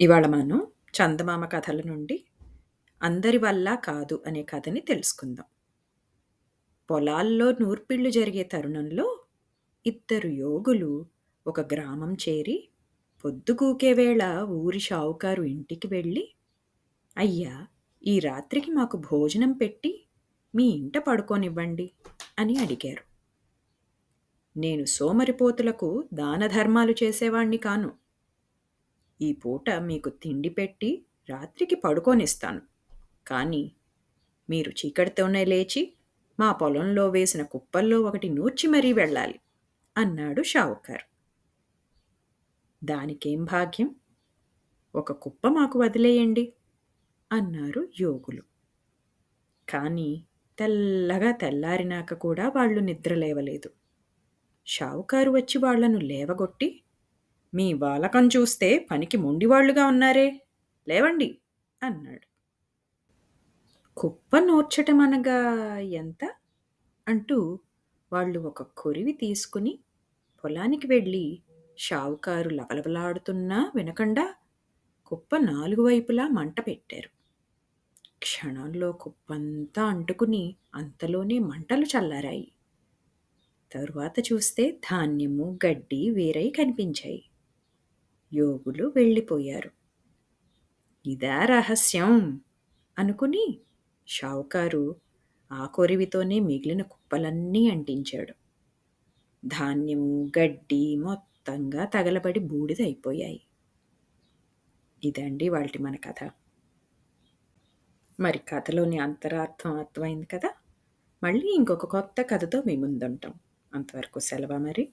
ఇవాళ మనం చందమామ కథల నుండి అందరి వల్ల కాదు అనే కథని తెలుసుకుందాం. పొలాల్లో నూర్పిళ్ళు జరిగే తరుణంలో ఇద్దరు యోగులు ఒక గ్రామం చేరి పొద్దుకూకే వేళ ఊరి షావుకారు ఇంటికి వెళ్ళి అయ్యా ఈ రాత్రికి మాకు భోజనం పెట్టి మీ ఇంట పడుకోనివ్వండి అని అడిగారు. నేను సోమరిపోతులకు దానధర్మాలు చేసేవాణ్ణి కాను. ఈ పూట మీకు తిండి పెట్టి రాత్రికి పడుకోనిస్తాను. కానీ మీరు చీకటితోనే లేచి మా పొలంలో వేసిన కుప్పల్లో ఒకటి నూర్చి మరీ వెళ్ళాలి అన్నాడు షావుకారు. దానికేం భాగ్యం? ఒక కుప్ప మాకు వదిలేయండి అన్నారు యోగులు. కానీ తెల్లగా తెల్లారినాక కూడా వాళ్ళు నిద్రలేవలేదు షావుకారు వచ్చి వాళ్ళను లేవగొట్టి మీ బాలకం చూస్తే పనికి మొండివాళ్ళుగా ఉన్నారే. లేవండి అన్నాడు. కుప్ప నోర్చటమనగా ఎంత? అంటూ వాళ్ళు ఒక కొరివి తీసుకుని పొలానికి వెళ్ళి షావుకారు లవలవలాడుతున్నా వినకుండా కుప్ప నాలుగు వైపులా మంట పెట్టారు. క్షణంలో కుప్పంతా అంటుకుని అంతలోనే మంటలు చల్లారాయి. తరువాత చూస్తే ధాన్యము గడ్డి వేరై కనిపించాయి. యోగులు వెళ్ళిపోయారు. ఇదా రహస్యం అనుకుని షావుకారు ఆ కొరివితోనే మిగిలిన కుప్పలన్నీ అంటించాడు. ధాన్యము గడ్డి మొత్తంగా తగలబడి బూడిదైపోయాయి. ఇదండి వాళ్ళటి మన కథ. మరి కథలోని అంతరార్థం అర్థమైంది కదా? మళ్ళీ ఇంకొక కొత్త కథతో మీ ముందుంటాం. అంతవరకు సెలవు మరి?